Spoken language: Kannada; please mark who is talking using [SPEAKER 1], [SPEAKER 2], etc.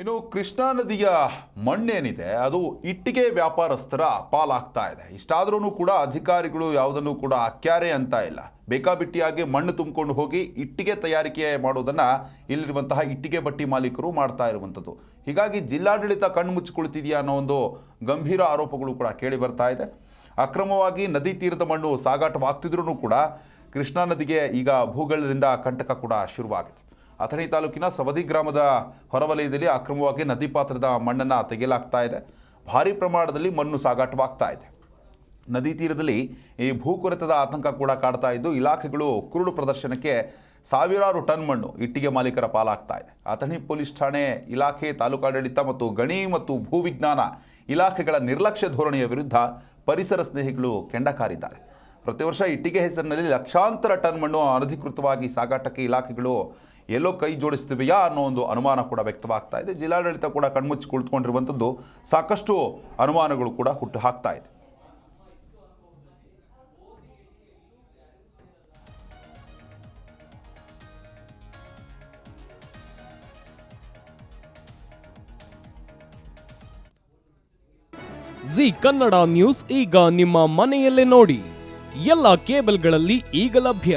[SPEAKER 1] ಇನ್ನು ಕೃಷ್ಣಾ ನದಿಯ ಮಣ್ಣೇನಿದೆ, ಅದು ಇಟ್ಟಿಗೆ ವ್ಯಾಪಾರಸ್ಥರ ಪಾಲಾಗ್ತಾ ಇದೆ. ಇಷ್ಟಾದ್ರೂ ಕೂಡ ಅಧಿಕಾರಿಗಳು ಯಾವುದನ್ನು ಕೂಡ ಅಕ್ಯಾರೆ ಅಂತ ಇಲ್ಲ. ಬೇಕಾಬಿಟ್ಟಿಯಾಗಿ ಮಣ್ಣು ತುಂಬಿಕೊಂಡು ಹೋಗಿ ಇಟ್ಟಿಗೆ ತಯಾರಿಕೆ ಮಾಡೋದನ್ನ ಇಲ್ಲಿರುವಂತಹ ಇಟ್ಟಿಗೆ ಬಟ್ಟಿ ಮಾಲೀಕರು ಮಾಡ್ತಾ ಇರುವಂಥದ್ದು. ಹೀಗಾಗಿ ಜಿಲ್ಲಾಡಳಿತ ಕಣ್ಣು ಮುಚ್ಚಿಕೊಳ್ತಿದೆಯಾ ಅನ್ನೋ ಒಂದು ಗಂಭೀರ ಆರೋಪಗಳು ಕೂಡ ಕೇಳಿ ಬರ್ತಾ ಇದೆ. ಅಕ್ರಮವಾಗಿ ನದಿ ತೀರದ ಮಣ್ಣು ಸಾಗಾಟವಾಗ್ತಿದ್ರೂ ಕೂಡ ಕೃಷ್ಣಾ ನದಿಗೆ ಈಗ ಭೂಗಳರಿಂದ ಕಂಟಕ ಕೂಡ ಶುರುವಾಗಿದೆ. ಅಥಣಿ ತಾಲೂಕಿನ ಸವದಿ ಗ್ರಾಮದ ಹೊರವಲಯದಲ್ಲಿ ಅಕ್ರಮವಾಗಿ ನದಿ ಪಾತ್ರದ ಮಣ್ಣನ್ನು ತೆಗೆಯಲಾಗ್ತಾ ಇದೆ. ಭಾರಿ ಪ್ರಮಾಣದಲ್ಲಿ ಮಣ್ಣು ಸಾಗಾಟವಾಗ್ತಾ ಇದೆ. ನದಿ ತೀರದಲ್ಲಿ ಈ ಭೂಕುರೆತದ ಆತಂಕ ಕೂಡ ಕಾಡ್ತಾ ಇದ್ದು, ಇಲಾಖೆಗಳು ಕುರುಡು ಪ್ರದರ್ಶನಕ್ಕೆ ಸಾವಿರಾರು ಟನ್ ಮಣ್ಣು ಇಟ್ಟಿಗೆ ಮಾಲೀಕರ ಪಾಲಾಗ್ತಾ ಇದೆ. ಅಥಣಿ ಪೊಲೀಸ್ ಠಾಣೆ, ಇಲಾಖೆ ತಾಲೂಕಾಡಳಿತ ಮತ್ತು ಗಣಿ ಮತ್ತು ಭೂವಿಜ್ಞಾನ ಇಲಾಖೆಗಳ ನಿರ್ಲಕ್ಷ್ಯ ಧೋರಣೆಯ ವಿರುದ್ಧ ಪರಿಸರ ಸ್ನೇಹಿಗಳು ಕೆಂಡ ಕಾರಿದ್ದಾರೆ ಪ್ರತಿ ವರ್ಷ ಇಟ್ಟಿಗೆ ಹೆಸರಿನಲ್ಲಿ ಲಕ್ಷಾಂತರ ಟನ್ ಮಣ್ಣು ಅನಧಿಕೃತವಾಗಿ ಸಾಗಾಟಕ್ಕೆ ಇಲಾಖೆಗಳು ಎಲ್ಲೋ ಕೈ ಜೋಡಿಸ್ತೀವಿಯಾ ಅನ್ನೋ ಒಂದು ಅನುಮಾನ ಕೂಡ ವ್ಯಕ್ತವಾಗ್ತಾ ಇದೆ. ಜಿಲ್ಲಾಡಳಿತ ಕೂಡ ಕಣ್ಮುಚ್ಚಿ ಕುಳಿತುಕೊಂಡಿರುವಂಥದ್ದು ಸಾಕಷ್ಟು ಅನುಮಾನಗಳು ಕೂಡ ಹುಟ್ಟು ಹಾಕ್ತಾ ಇದೆ.
[SPEAKER 2] ಜಿ ಕನ್ನಡ ನ್ಯೂಸ್ ಈಗ ನಿಮ್ಮ ಮನೆಯಲ್ಲೇ ನೋಡಿ. ಎಲ್ಲ ಕೇಬಲ್ಗಳಲ್ಲಿ ಈಗ ಲಭ್ಯ.